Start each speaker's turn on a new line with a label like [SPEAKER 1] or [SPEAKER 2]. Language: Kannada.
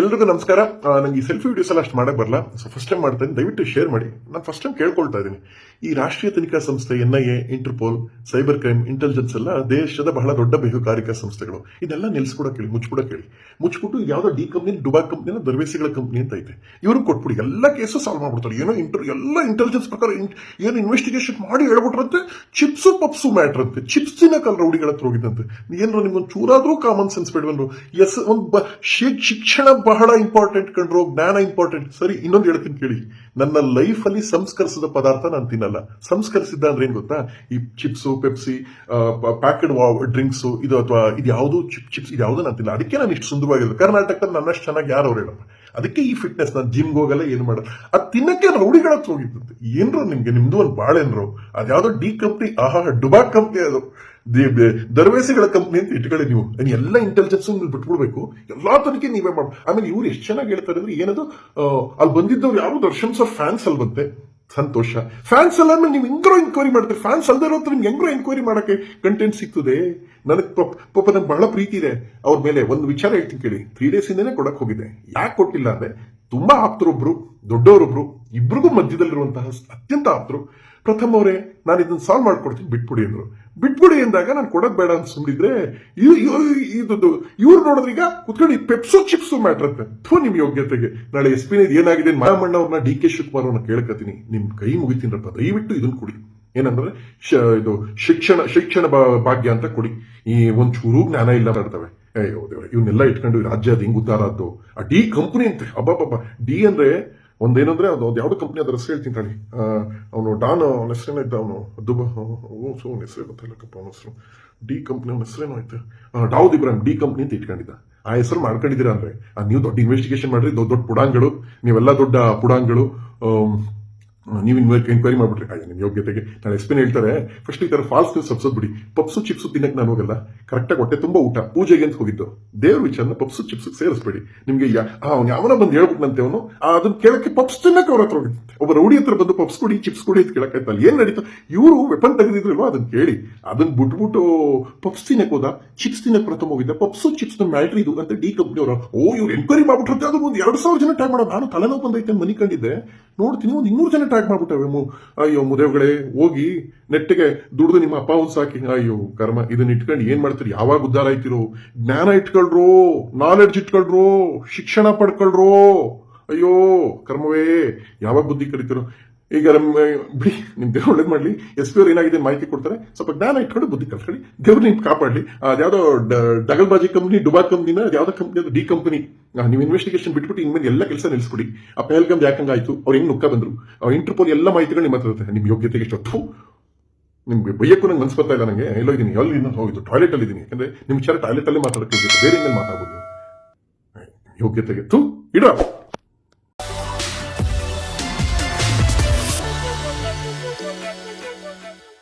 [SPEAKER 1] ಎಲ್ರಿಗೂ ನಮಸ್ಕಾರ. ನಂಗೆ ಈ ಸೆಲ್ಫಿ ವಿಡಿಯೋಸ್ ಎಲ್ಲ ಅಷ್ಟು ಮಾಡಕ್ ಬರಲ್ಲ. ಸೊ ಫಸ್ಟ್ ಟೈಮ್ ಮಾಡ್ತಾ ಇದ್ದೀನಿ ದಯವಿಟ್ಟು ಶೇರ್ ಮಾಡಿ. ನಾನು ಫಸ್ಟ್ ಟೈಮ್ ಕೇಳ್ಕೊಳ್ತಾ ಇದ್ದೀನಿ. ಈ ರಾಷ್ಟ್ರೀಯ ತನಿಖಾ ಸಂಸ್ಥೆ N I A Interpol cyber crime intelligence ಎಲ್ಲ ದೇಶದ ಬಹಳ ದೊಡ್ಡ ಬೇಹುಗಾರಿಕಾ ಸಂಸ್ಥೆಗಳು. ಇದೆಲ್ಲ ನಿಲ್ಸ್ಕೊಡ ಕೇಳಿ ಮುಚ್ಚಿಬಿಡ ಕೇಳಿ. ಮುಚ್ಚಿಬಿಟ್ಟು ಯಾವುದೋ ಡಿ ಕಂಪ್ನಿ ಡುಬಾ ಕಂಪ್ನಿನ ದರ್ವೇಸಿಗಳ ಕಂಪ್ನಿ ಅಂತ ಐತೆ. ಇವರು ಕೊಟ್ಬಿಡಿ. ಎಲ್ಲ ಕೇಸು ಸಾಲ್ವ್ ಮಾಡ್ಬಿಡ್ತಾರೆ. ಏನೋ ಇಂಟರ್ ಎಲ್ಲ ಇಂಟೆಲಿಜೆನ್ಸ್ ಪ್ರಕಾರ ಏನು ಇನ್ವೆಸ್ಟಿಗೇಷನ್ ಮಾಡಿ ಹೇಳ್ಬಿಟ್ರಂತೆ ಚಿಪ್ಸು ಪಪ್ಸು ಮ್ಯಾಟ್ರ್ ಅಂತೆ ಚಿಪ್ಸಿನ ಕಲ್ ರೌಡಿಗಳ ಹತ್ರ ಹೋಗಿದ್ದಂತೆ. ಏನ್ರ ನಿಮ್ಗೊಂದು ಚೂರಾದ್ರೂ ಕಾಮನ್ ಸೆನ್ಸ್ ಬೇಡವನ್ರು. ಎಸ್, ಒಂದು ಶಿಕ್ಷಣ ಬಹಳ ಇಂಪಾರ್ಟೆಂಟ್ ಕಂಡ್ರು ಜ್ಞಾನ ಇಂಪಾರ್ಟೆಂಟ್ ಸರಿ, ಇನ್ನೊಂದು ಹೇಳ್ತೀನಿ ಕೇಳಿ. ನನ್ನ ಲೈಫ್ ಅಲ್ಲಿ ಸಂಸ್ಕರಿಸಿದ ಪದಾರ್ಥ ನಾನು ತಿನ್ನಲ್ಲ. ಸಂಸ್ಕರಿಸಿದ್ದ ಅಂದ್ರೆ ಏನ್ ಗೊತ್ತಾ? ಈ ಚಿಪ್ಸು, ಪೆಪ್ಸಿ ಪ್ಯಾಕೆಡ್ ಡ್ರಿಂಕ್ಸ್ ಇದು ಅಥವಾ ಇದು ಯಾವುದು ಚಿಪ್, ಚಿಪ್ಸ್ ಇದು ಯಾವುದು ನಾನು ತಿನ್ನಲ್ಲ. ಅದಕ್ಕೆ ನಾನು ಇಷ್ಟು ಸುಂದರವಾಗಿರೋದು. ಕರ್ನಾಟಕದಲ್ಲಿ ನನ್ನಷ್ಟು ಚೆನ್ನಾಗಿ ಯಾರು ಅವ್ರು ಹೇಳಲ್ಲ. ಅದಕ್ಕೆ ಈ ಫಿಟ್ನೆಸ್ ನಾನು ಜಿಮ್ಗೆ ಹೋಗಲ್ಲ, ಏನು ಮಾಡಲ್ಲ. ಅದು ತಿನ್ನಕ್ಕೆ ರೌಡಿಗಳ ಹೋಗಿದ್ದಂತೆ. ಏನ್ರು ನಿಮ್ಗೆ, ನಿಮ್ದು ಒಂದು ಬಾಳೆನ್ರು ಅದ್ಯಾವುದೋ ಡಿ ಕಂಪ್ನಿ ಆಹಾ ಡುಬಾ ಕಂಪ್ನಿ ಅದು. ದರ್ವೇಸಿಗಳ ಕಂಪ್ನಿ ಅಂತ ಇಟ್ಕೊಳ್ಳಿ ನೀವು. ಅದ್ ಎಲ್ಲ ಇಂಟೆಲಿಜೆನ್ಸ್ ಬಿಟ್ಬಿಡ್ಬೇಕು. ಎಲ್ಲಾ ತನಿಖೆ ನೀವೇ ಮಾಡಿ ಆಮೇಲೆ ಇವ್ರು ಎಷ್ಟು ಚೆನ್ನಾಗಿ ಹೇಳ್ತಾರೆ ಅಂದ್ರೆ ಏನದು? ಅಲ್ಲಿ ಬಂದಿದ್ದವ್ರು ಯಾರು? ದರ್ಶನ್ ಸರ್ ಫ್ಯಾನ್ಸ್ ಅಲ್ಲಿ ಬಂತೆ ಸಂತೋಷ. ಫ್ಯಾನ್ಸ್ ಅಂದ್ರೆ ನೀವು ಹೆಂಗ್ರೋ ಎನ್ಕ್ವೈರಿ ಮಾಡ್ತೀರಿ? ಫ್ಯಾನ್ಸ್ ಅಲ್ಲದೆ ಇರೋ ನಿಮ್ಗೆ ಹೆಂಗ್ರೋ ಎನ್ಕ್ವೈರಿ ಮಾಡಕ್ಕೆ ಕಂಟೆಂಟ್ ಸಿಗ್ತದೆ? ನನಗೆ ಪಾಪ ನಂಗೆ ಬಹಳ ಪ್ರೀತಿ ಇದೆ. ಅವ್ರ ಮೇಲೆ ಒಂದು ವಿಚಾರ ಹೇಳ್ತೀನಿ ಕೇಳಿ. ತ್ರೀ ಡೇಸ್ ಇಂದನೇ ಕೊಡಕ್ ಹೋಗಿದೆ. ಯಾಕೆ ಕೊಟ್ಟಿಲ್ಲ ಅಂದ್ರೆ, ತುಂಬಾ ಆಪ್ತರೊಬ್ರು, ದೊಡ್ಡವರೊಬ್ರು, ಇಬ್ರಿಗೂ ಮಧ್ಯದಲ್ಲಿರುವಂತಹ ಅತ್ಯಂತ ಆಪ್ತರು ಪ್ರಥಮ ಅವರೇ ನಾನು ಇದನ್ನ ಸಾಲ್ವ್ ಮಾಡ್ಕೊಡ್ತೀನಿ. ಬಿಟ್ಬಿಡಿ ಅಂದ್ರು. ಬಿಟ್ಬಿಡಿ ಅಂದಾಗ ನಾನು ಕೊಡೋದ್ ಬೇಡ ಅಂತ ಸುಮ್ಮನಿದ್ರೆ ಇದು ಇವ್ರು ನೋಡಿದ್ರೀಗ ಕುತ್ಕೊಂಡು ಪೆಪ್ಸು ಚಿಪ್ಸು ಮ್ಯಾಟ್ರ್ ಅಂತ. ಥೋ, ನಿಮ್ ಯೋಗ್ಯತೆಗೆ. ನಾಳೆ ಎಸ್ ಪಿ ಏನಾಗಿದೆ ಮಾಮಣ್ಣ ಅವ್ರನ್ನ ಡಿ ಕೆ ಶಿವಕುಮಾರ್ ಅವ್ರನ್ನ ಕೇಳ್ಕತೀನಿ ನಿಮ್ ಕೈ ಮುಗಿತೀನಪ್ಪ. ದಯವಿಟ್ಟು ಇದನ್ನ ಕೊಡಿ. ಏನಂದ್ರೆ ಇದು ಶಿಕ್ಷಣ ಶಿಕ್ಷಣ ಭಾಗ್ಯ ಅಂತ ಕೊಡಿ. ಈ ಒಂಚೂರು ಚೂರು ಜ್ಞಾನ ಇಲ್ಲ ಮಾಡ್ತವೆ ಅಯ್ಯೋ ಇವನ್ನೆಲ್ಲ ಇಟ್ಕೊಂಡು ರಾಜ್ಯ ಅದು ಹೆಂಗ್ ಉದ್ದಾರ ಆ ಡಿ ಕಂಪ್ನಿ ಅಂತ. ಅಬ್ಬಬ್ಬ ಡಿ ಅಂದ್ರೆ ಒಂದೇನಂದ್ರೆ ಅದು ಅದು ಯಾವುದೋ ಕಂಪ್ನಿ ಅದ್ರ ಹೆಸರು ಹೇಳ್ತೀನಿ ತಾಳಿ ಅವನು ಡಾನ್ ಅವನ ಹೆಸರೇನೋ ಇದ್ದ ಅವನು ದುಬ ಸೊ, ಅವನ ಹೆಸರೇ ಗೊತ್ತಿಲ್ಲಕ್ಕಪ್ಪ ಅವನ ಹೆಸರು. ಡಿ ಕಂಪ್ನಿ ಅವನ ಹೆಸರೇನೋ ಆಯ್ತು. ಡಾವುದ್ ಇಬ್ರಾಹಿಂ ಡಿ ಕಂಪ್ನಿ ಅಂತ ಇಟ್ಕೊಂಡಿದ್ದ. ಆ ಹೆಸರು ಮಾಡ್ಕೊಂಡಿದ್ದೀರಾ ಅಂದ್ರೆ ನೀವು ದೊಡ್ಡ ಇನ್ವೆಸ್ಟಿಗೇಷನ್ ಮಾಡ್ರಿ, ದೊಡ್ಡ ದೊಡ್ಡ ಪುಡಾಂಗಳು, ನೀವೆಲ್ಲ ದೊಡ್ಡ ಪುಡಾಂಗಳು ನೀವು ಎನ್ಕ್ವೈರಿ ಮಾಡ್ಬಿಟ್ರಿ ಅಯ್ಯ ನಿಮ್ಮ ಯೋಗ್ಯತೆಗೆ. ನಾನು ಎಸ್ಪಿನ್ ಹೇಳ್ತಾರೆ ಫಸ್ಟ್ ಈ ತರ ಫಾಲ್ಸ್ ನ್ಯೂಸ್ ಸಬ್ಸೋದ್ ಬಿಡಿ. ಪಪ್ಸು, ಚಿಪ್ಸು ತಿನ್ನಕ್ಕೆ ನಾನು ಹೋಗಲ್ಲ. ಕರೆಕ್ಟಾಗಿ ಹೊಟ್ಟೆ ತುಂಬಾ ಊಟ. ಪೂಜೆಗೆ ಅಂತ ಹೋಗಿದ್ದು. ದೇವ್ರ ವಿಚಾರನ ಪಪ್ಸು, ಚಿಪ್ಸ್ ಸೇರಿಸ್ಬೇಡಿ. ನಿಮಗೆ ಅವ್ನು ಯಾವನ ಬಂದು ಹೇಳ್ಬಿಟ್ನಂತೆ ಅವನು ಅದನ್ನ ಕೇಳಕ್ಕೆ ಪಪ್ಸ್ ತಿನ್ನಕ್ಕೆ ಅವ್ರ ಹತ್ರ ಒಬ್ಬ ರೌಡಿ ಹತ್ರ ಬಂದು ಪಪ್ಸ್ ಕೊಡಿ, ಚಿಪ್ಸ್ ಕೊಡಿ ಅಂತ ಕೇಳಕ್ಕೆ ಏನ್ ನಡೀತು? ಇವರು ವೆಪನ್ ತೆಗೆದಿದ್ರಲ್ವ? ಅದನ್ನ ಕೇಳಿ. ಅದನ್ನ ಬಿಟ್ಬಿಟ್ಟು ಪಪ್ಸ್ ತಿನ್ನಕ್ಕೆ ಹೋದ. ಚಿಪ್ಸ್ ತಿನ್ನಕ್ಕೆ ಪ್ರಥಮ ಹೋಗಿದ್ದ. ಪಪ್ಸು ಚಿಪ್ಸ್ನ ಮ್ಯಾಟ್ರಿ ಇದು ಅಂತ ಡಿ ಕಂಪ್ನಿ ಅವರು, ಓ, ಇವ್ರು ಎನ್ಕ್ವೈರಿ ಮಾಡ್ಬಿಟ್ರೆ ಅದು ಒಂದು ಎರಡು ಸಾವಿರ ಜನ ಟೈಮ್ ಮಾಡೋದು. ನಾನು ತಲೆನೋವು ಬಂದೈತೆ ಮನಿ ಕಂಡಿದ್ದೆ ನೋಡ್ತೀನಿ, ಒಂದು ಇನ್ನೂರು ಜನ ಟ್ಯಾಗ್ ಮಾಡ್ಬಿಟ್ಟವೆ. ಅಯ್ಯೋ, ಮುದೇವುಗಳೇ, ಹೋಗಿ ನೆಟ್ಟಿಗೆ ದುಡ್ದು ನಿಮ್ಮ ಅಪ್ಪ ಒಂದು ಸಾಕಿ. ಅಯ್ಯೋ, ಕರ್ಮ, ಇದನ್ನ ಇಟ್ಕೊಂಡು ಏನ್ ಮಾಡ್ತೀರಿ? ಯಾವಾಗ ಉದ್ದಾರ ಆಯ್ತಿರೋ? ಜ್ಞಾನ ಇಟ್ಕೊಳ್ರು ನಾಲೆಡ್ಜ್ ಇಟ್ಕೊಳ್ರು, ಶಿಕ್ಷಣ ಪಡ್ಕೊಳ್ರು. ಅಯ್ಯೋ, ಕರ್ಮವೇ, ಯಾವಾಗ ಬುದ್ಧಿ ಕಲಿತಿರೋ? ಈಗ ಬಿಡಿ, ನಿಮ್ ದೇವ್ರು ಒಳ್ಳೇದ್ ಮಾಡ್ಲಿ. ಎಸ್ ಪಿ ಅವ್ರು ಏನಾಗಿದೆ ಮಾಹಿತಿ ಕೊಡ್ತಾರೆ. ಸ್ವಲ್ಪ ಜ್ಞಾನ ಇಟ್ಕೊಂಡು ಬುದ್ಧಿ ಕಲ್ತ್ಕೊಳ್ಳಿ ದೇವ್ರು ನಿಮ್ ಕಾಪಾಡ್ಲಿ. ಅದ್ಯಾವುದೋ ಡಗಲ್ಬಾಜಿ ಕಂಪ್ನಿ ಡುಬಾ ಕಂಪ್ನಿನ ಯಾವ್ದೋ ಕಂಪ್ನಿ ಅದು ಡಿ ಕಂಪ್ನಿ ನೀವು ಇನ್ವೆಸ್ಟಿಗೇಷನ್ ಬಿಟ್ಬಿಟ್ಟು ಇನ್ಮೇಲೆ ಎಲ್ಲ ಕೆಲಸ ನಿಲ್ಸ್ಬಿಡಿ ಆ ಪೆಹಲ್ಗಮ್ ಯಾಕಂಗಾಯ್ತು ಅವ್ರು ಹೆಂಗ್ ನುಕ್ಕ ಬಂದ್ರು? ಇಂಟರ್ಪೋಲ್ ಎಲ್ಲ ಮಾಹಿತಿಗಳು ನಿಮ್ಮ ಹತ್ರ ನಿಮ್ ಯೋಗ್ಯತೆಗೆ ಎಷ್ಟೊತ್ತು ನಿಮ್ಗೆ ಬೈಯಕ್ಕೂ ನಂಗೆ ಮನ್ಸ್ ಬರ್ತಾ ಇಲ್ಲ ನನಗೆ ಎಲ್ಲೋ ಇದೀನಿ ಎಲ್ಲಿ ಇನ್ನೂ ಹೋಗಿದ್ದು. ಟಾಯ್ಲೆಟ್ ಅಲ್ಲಿ ಇದೀನಿ ಯಾಕಂದ್ರೆ ನಿಮ್ ಚಾರ ಟಾಯ್ಲೆಟ್ ಅಲ್ಲಿ ಮಾತಾಡಕ್ಕೆ ಬೇರೆ ಇನ್ನೇನು ಮಾತಾಡ್ಬೋದು. ಯೋಗ್ಯತೆಗೆ ತು ಇಡ